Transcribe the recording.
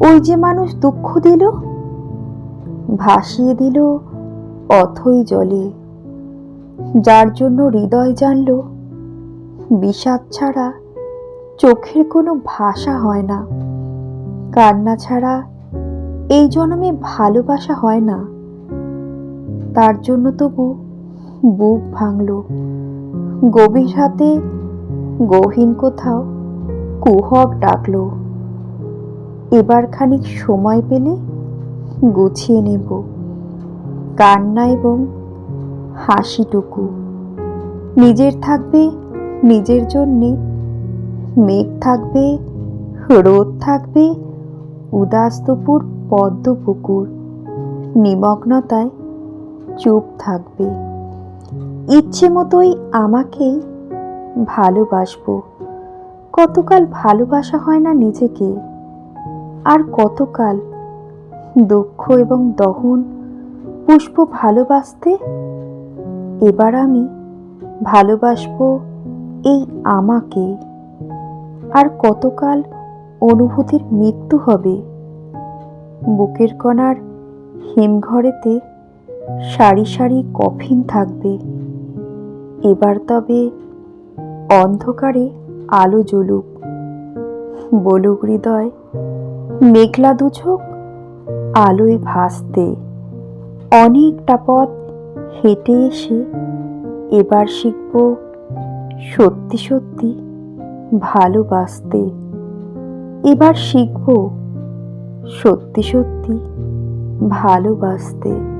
ওই যে মানুষ দুঃখ দিল, ভাসিয়ে দিল অথই জলে। যার জন্য হৃদয় জানল, বিষাদ ছাড়া চোখের কোনো ভাষা হয় না। কান্না ছাড়া এই জন্মে ভালোবাসা হয় না। তার জন্য তবু বুক ভাঙল। গভীর রাতে গহীন কোথাও কুহক ডাকলো। এবার খানিক সময় পেলে গুছিয়ে নেব। কান্না এবং হাসিটুকু। নিজের থাকবে, নিজের জন্যে। মেঘ থাকবে, রোদ থাকবে উদাস দুপুর পদ্ম পুকুর নিমগ্নতায় চুপ থাকবে। ইচ্ছে মতোই আমাকেই ভালোবাসবো। কতকাল ভালোবাসা হয় না নিজেকে। আর কতকাল? দুঃখ এবং দহন, পুষ্প ভালোবাসতে? এবার আমি ভালোবাসবো এই আমাকে। আর কতকাল অনুভূতির মৃত্যু হবে? বুকের কণার হিমঘরেতে সারি সারি কফিন থাকবে। এবার তবে অন্ধকারে আলো জ্বলুক। বলুক হৃদয় মেঘলা দুচোখ আলোয় ভাসতে। অনেকটা পথ হেঁটে এসে এবার শিখব সত্যি সত্যি ভালোবাসতে। এবার শিখব সত্যি সত্যি ভালোবাসতে।